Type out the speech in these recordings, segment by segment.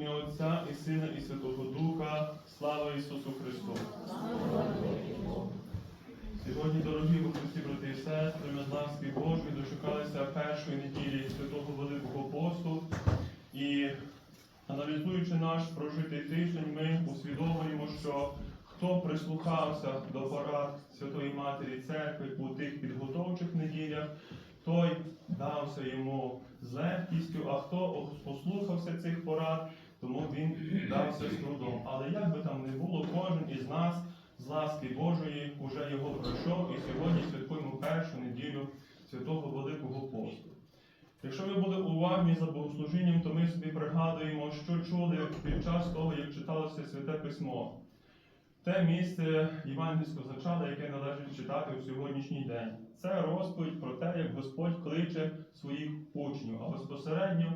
ім'я Отця і Сина, і Святого Духа. Слава Ісусу Христу! Сьогодні, дорогі у брати і сестри, ми з ласки Божої дочекалися першої неділі Святого Великого Посту. І аналізуючи наш прожитий тиждень, ми усвідомлюємо, що хто прислухався до порад Святої Матері Церкви у тих підготовчих неділях, той дався йому з легкістю, а хто послухався цих порад, тому він дався з трудом. Але як би там не було, кожен із нас з ласки Божої уже його пройшов, і сьогодні святкуємо першу неділю Святого Великого Посту. Якщо ви були уважні за богослужінням, то ми собі пригадуємо, що чули під час того, як читалося Святе Письмо. Те місце євангельського зачала, яке належить читати у сьогоднішній день. Це розповідь про те, як Господь кличе своїх учнів, а безпосередньо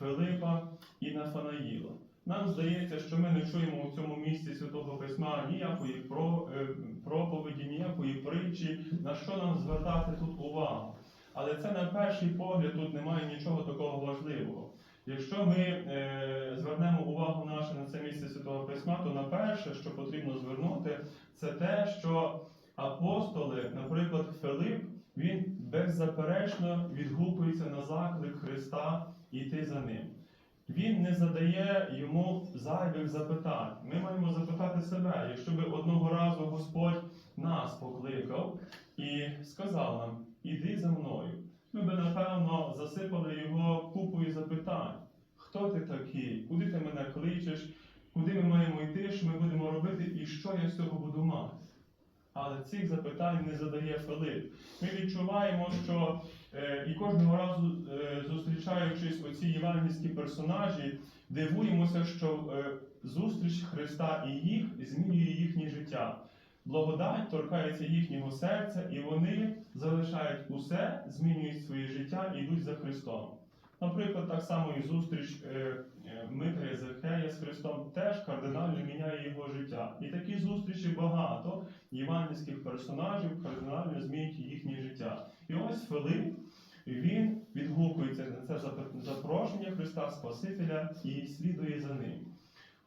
Филипа і Нафанаїла. Нам здається, що ми не чуємо у цьому місці Святого Письма ніякої е, проповіді, ніякої притчі, на що нам звертати тут увагу. Але це на перший погляд тут немає нічого такого важливого. Якщо ми е, звернемо увагу нашу на це місце Святого Письма, то на перше, що потрібно звернути, це те, що апостоли, наприклад, Филип, він беззаперечно відгукується на заклик Христа йти за ним. Він не задає йому зайвих запитань. Ми маємо запитати себе, якщо би одного разу Господь нас покликав і сказав нам, іди за мною. Ми би, напевно, засипали його купою запитань. Хто ти такий? Куди ти мене кличеш? Куди ми маємо йти, що ми будемо робити, і що я з цього буду мати? Але цих запитань не задає Филип. Ми відчуваємо, що і кожного разу, е, зустрічаючись оці євангельські персонажі, дивуємося, що е, зустріч Христа і їх змінює їхнє життя. Благодать торкається їхнього серця, і вони залишають усе, змінюють своє життя і йдуть за Христом. Наприклад, так само і зустріч е, е, Захея з Христом теж кардинально міняє його життя. І такі зустрічі багато євангельських персонажів кардинально змінюють їхнє життя. І ось Филип, він відгукується на це запрошення Христа Спасителя і слідує за ним.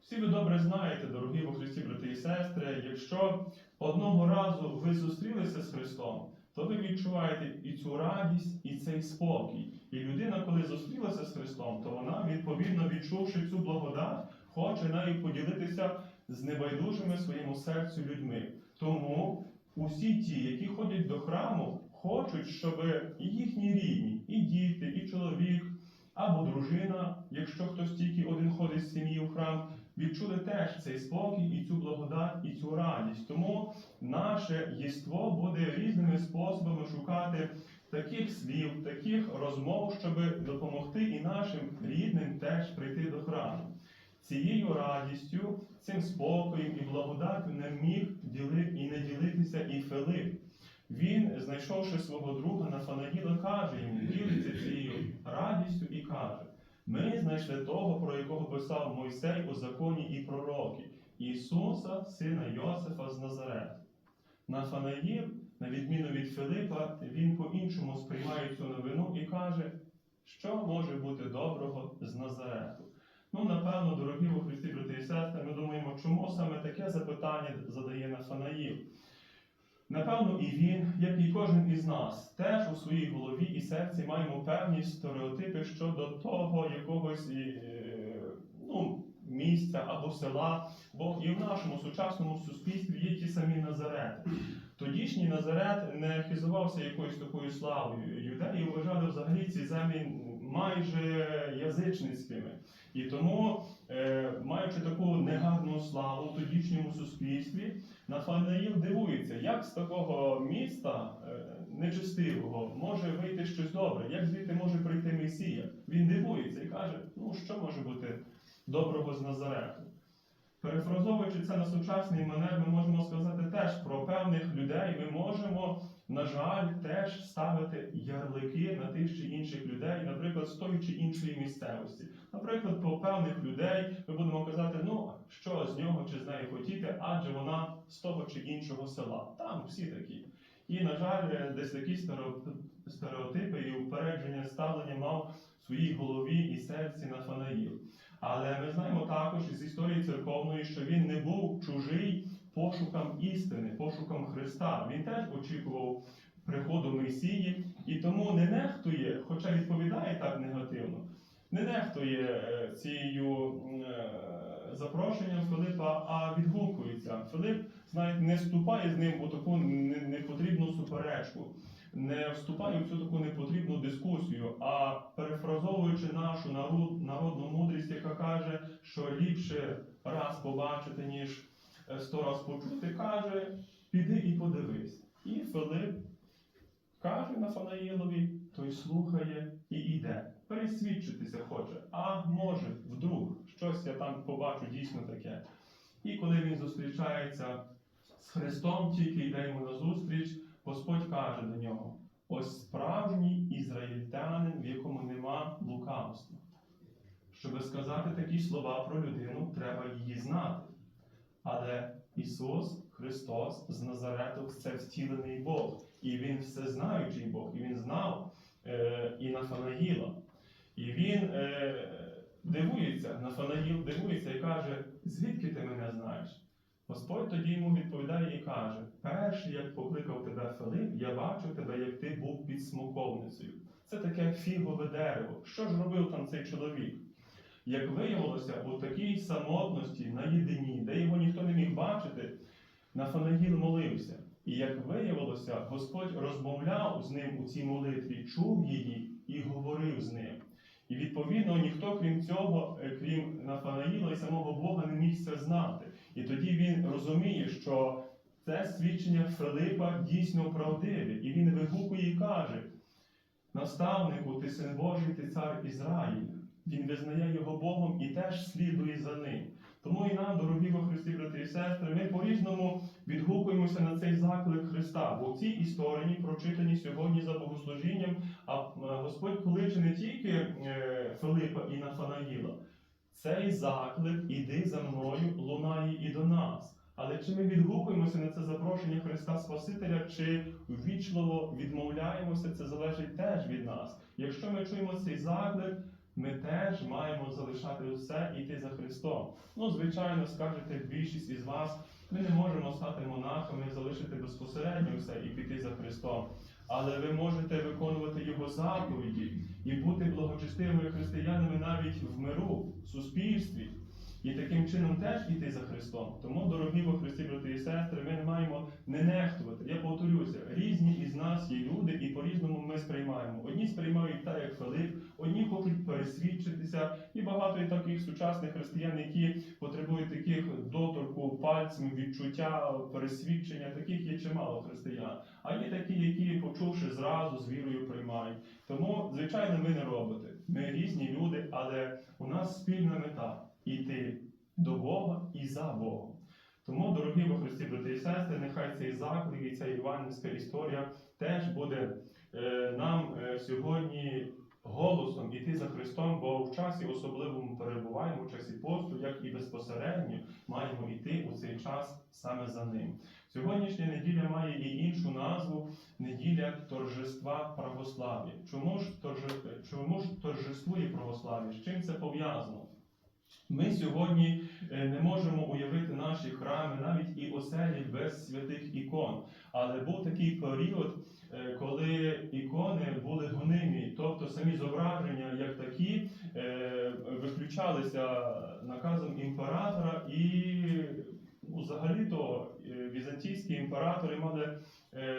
Всі ви добре знаєте, дорогі во Христі, брати і сестри, якщо одного разу ви зустрілися з Христом, то ви відчуваєте і цю радість, і цей спокій. І людина, коли зустрілася з Христом, то вона, відповідно відчувши цю благодать, хоче нею поділитися з небайдужими своєму серцю людьми. Тому усі ті, які ходять до храму, хочуть, щоб і їхні рідні, і діти, і чоловік, або дружина, якщо хтось тільки один ходить з сім'ї у храм, відчули теж цей спокій і цю благодать, і цю радість. Тому наше єство буде різними способами шукати таких слів, таких розмов, щоб допомогти і нашим рідним теж прийти до храму. Цією радістю, цим спокоєм і благодаттю не міг діли, і не ділитися і Филип. Він, знайшовши свого друга Нафанаїла, каже йому, ділиться цією радістю і каже: Ми знайшли того, про якого писав Мойсей у законі і пророки, Ісуса, сина Йосифа з Назарета. Нафанаїл, на відміну від Филипа, він по-іншому сприймає цю новину і каже, що може бути доброго з Назарету. Ну, напевно, дорогі у Христі, брати і сестри, ми думаємо, чому саме таке запитання задає Нафанаїл. Напевно, і він, як і кожен із нас, теж у своїй голові і серці маємо певні стереотипи щодо того якогось е, ну, місця або села, бо і в нашому сучасному суспільстві є ті самі Назарети. Тодішній Назарет не хизувався якоюсь такою славою. Юдеї вважали взагалі ці землі майже язичницькими. І тому, е, маючи таку негарну славу в тодішньому суспільстві, Нафанаїл дивується, як з такого міста нечистивого нечестивого може вийти щось добре, як звідти може прийти Месія. Він дивується і каже: ну що може бути доброго з Назарету? Перефразовуючи це на сучасний манер, ми можемо сказати теж про певних людей. Ми можемо, на жаль, теж ставити ярлики на тих чи інших людей, наприклад, з тої чи іншої місцевості. Наприклад, про певних людей ми будемо казати, ну що з нього чи з неї хотіти, адже вона з того чи іншого села. Там всі такі. І, на жаль, десь такі стереотипи- і упередження ставлення мав в своїй голові і серці Нафанаїл. Але ми знаємо також із історії церковної, що він не був чужий пошукам істини, пошукам Христа. Він теж очікував приходу Месії і тому не нехтує, хоча відповідає так негативно, не нехтує е, цією е, запрошенням Филипа, а відгукується. Филип, знаєте, не вступає з ним у таку непотрібну суперечку, не вступає в цю таку непотрібну дискусію, а перефразовуючи нашу народ, народну мудрість, яка каже, що ліпше раз побачити, ніж е, сто раз почути, каже, піди і подивись. І Филип каже Нафанаїлові, той слухає і йде. Пересвідчитися хоче. А може, вдруг, щось я там побачу дійсно таке. І коли він зустрічається з Христом, тільки йде йому на зустріч, Господь каже до нього: ось справжній ізраїльтянин, в якому нема лукавства. Щоб сказати такі слова про людину, треба її знати. Але Ісус Христос з Назарету це втілений Бог, і Він всезнаючий Бог, і Він знав е, і Нафанаїла. І він е, дивується, Нафанаїл дивується і каже: звідки ти мене знаєш? Господь тоді йому відповідає і каже: перший, як покликав тебе Филип, я бачив тебе, як ти був під смоковницею. Це таке фігове дерево. Що ж робив там цей чоловік? Як виявилося, у такій самотності, на єдині, де його ніхто не міг бачити, Нафанаїл молився. І як виявилося, Господь розмовляв з ним у цій молитві, чув її і говорив з ним. І відповідно ніхто, крім цього, е, крім Нафанаїла і самого Бога, не міг це знати. І тоді він розуміє, що це свідчення Филипа дійсно правдиве. І він вигукує і каже: Наставнику, ти син Божий, ти цар Ізраїля. Він визнає його Богом і теж слідує за ним. Тому і нам, дорогі во Христі, брати і сестри, ми по-різному відгукуємося на цей заклик Христа. Бо в цій історії, прочитаній сьогодні за богослужінням, а Господь кличе не тільки е, Филипа і Нафанаїла. Цей заклик іди за мною лунає і до нас. Але чи ми відгукуємося на це запрошення Христа Спасителя, чи ввічливо відмовляємося, це залежить теж від нас. Якщо ми чуємо цей заклик, ми теж маємо залишати усе і йти за Христом. Ну, звичайно, скажете більшість із вас, ми не можемо стати монахами, залишити безпосередньо все і піти за Христом. Але ви можете виконувати Його заповіді і бути благочестивими християнами навіть в миру, в суспільстві. І таким чином теж іти за Христом. Тому, дорогі во Христі, брати і сестри, ми не маємо не нехтувати. Я повторюся, різні із нас є люди, і по-різному ми сприймаємо. Одні сприймають так, як Филип, одні хочуть пересвідчитися, і багато і таких сучасних християн, які потребують таких доторку пальцем, відчуття, пересвідчення. Таких є чимало християн. А є такі, які, почувши зразу, з вірою приймають. Тому, звичайно, ви не робите. Ми різні люди, але у нас спільна мета іти до Бога і за Богом. Тому, дорогі во Христі, брати і сестри, нехай цей заклик і ця іванівська історія теж буде нам е, сьогодні голосом іти за Христом, бо в часі особливому перебуваємо, в часі посту, як і безпосередньо маємо йти у цей час саме за ним. Сьогоднішня неділя має і іншу назву неділя торжества православ'я. Чому ж, торже... Чому ж торжествує православ'я? З чим це пов'язано? Ми сьогодні е, не можемо уявити наші храми, навіть і оселі без святих ікон. Але був такий період, е, коли ікони були гонимі, тобто самі зображення, як такі, е, виключалися наказом імператора, і ну, взагалі-то е, візантійські імператори мали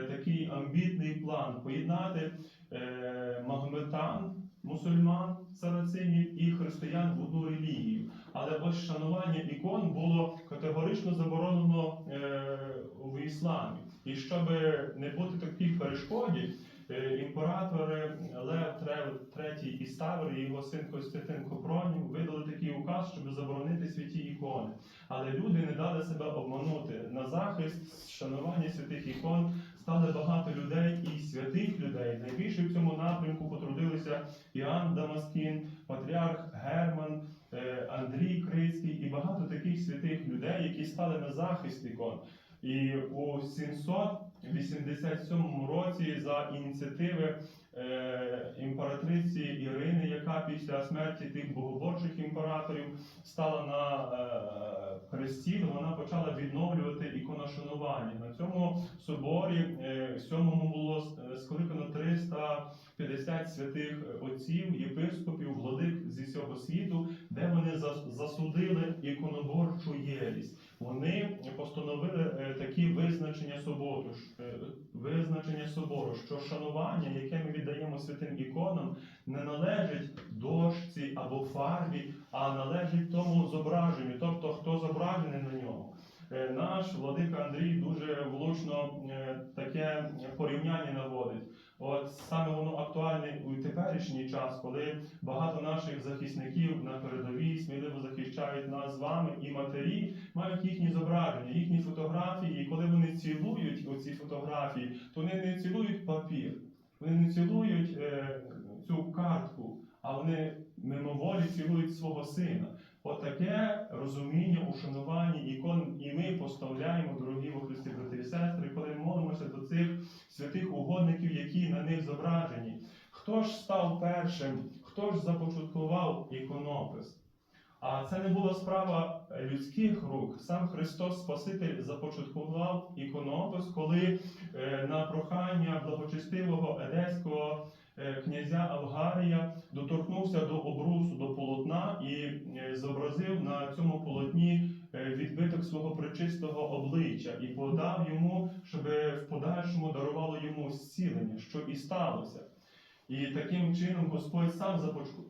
такий амбітний план поєднати магометан, мусульман, сарацинів і християн в одну релігію. Але ось шанування ікон було категорично заборонено е, в ісламі. І щоб не бути такій перешкоді, е, імператори Лев III і Ставр і його син Костянтин Копронів видали такий указ, щоб заборонити святі ікони. Але люди не дали себе обманути. На захист шанування святих ікон стали багато людей і святих людей. Найбільше в цьому напрямку потрудилися Іоанн Дамаскін, патріарх Герман, е, Андрій Крицький і багато таких святих людей, які стали на захист ікон. І у 787 році за ініціативи е, імператриці Ірини, яка після смерті тих богоборчих імператорів стала на е, хресті, вона почала відновлювати іконошанування. На цьому соборі е, сьомому було е, скликано 350 святих отців, єпископів, владик зі всього світу, де вони за- засудили іконоборчу єрість. Вони постановили е, такі визначення суботу, е, визначення собору, що шанування, яке ми віддаємо святим іконам, не належить дошці або фарбі, а належить тому зображенню, тобто хто зображений на ньому. Е, Наш владика Андрій дуже влучно таке порівняння наводить. От саме воно актуальне у теперішній час, коли багато наших захисників на передовій сміливо захищають нас з вами, і матері мають їхні зображення, їхні фотографії. І коли вони цілують оці фотографії, то вони не цілують папір, вони не цілують е, цю картку, а вони мимоволі цілують свого сина. Отаке розуміння, ушанування ікон, і ми поставляємо, дорогі во Христі, брати і сестри, коли молимося до цих святих угодників, які на них зображені. Хто ж став першим, хто ж започаткував іконопис? А це не була справа людських рук. Сам Христос Спаситель започаткував іконопис, коли е, на прохання благочестивого едеського князя Авгарія доторкнувся до обрусу, до полотна і е, зобразив на цьому полотні е, відбиток свого пречистого обличчя і подав йому, щоб в подальшому дарувало йому зцілення, що і сталося. І таким чином Господь сам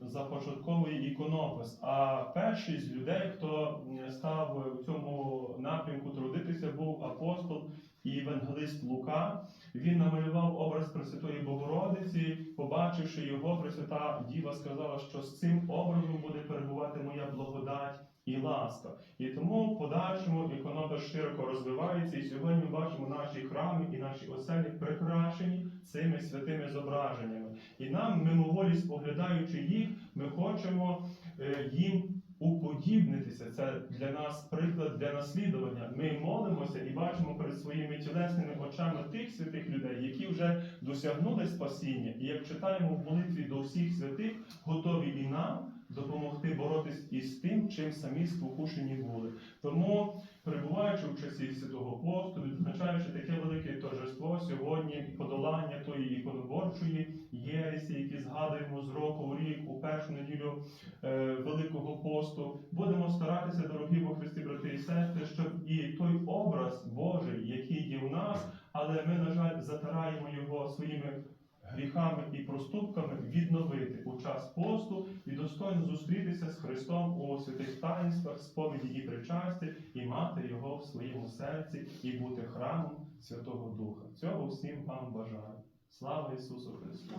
започатковує іконопис. А перший з людей, хто став в цьому напрямку трудитися, був апостол і євангелист Лука. Він намалював образ Пресвятої Богородиці, побачивши його, Пресвята Діва сказала, що з цим образом буде перебувати моя благодать і ласка. І тому в подальшому іконопис широко розвивається, і сьогодні ми бачимо наші храми і наші оселі прикрашені цими святими зображеннями. І нам, мимоволі споглядаючи їх, ми хочемо е, їм уподібнитися. Це для нас приклад для наслідування. Ми молимося і бачимо перед своїми тілесними очами тих святих людей, які вже досягнули спасіння. І як читаємо в молитві до всіх святих, готові і нам допомогти боротись із тим, чим самі спокушені були. Тому, перебуваючи в часі Святого Посту, відзначаючи таке велике торжество сьогодні, подолання тої іконоборчої єресі, які згадуємо з року в рік у першу неділю е, Великого посту, будемо старатися, дорогі во Христі, брати і сестри, щоб і той образ Божий, який є в нас, але ми, на жаль, затираємо його своїми гріхами і проступками відновити у час посту і достойно зустрітися з Христом у святих таїнствах, сповіді і причасті, і мати його в своєму серці, і бути храмом Святого Духа. Цього всім вам бажаю. Слава Ісусу Христу!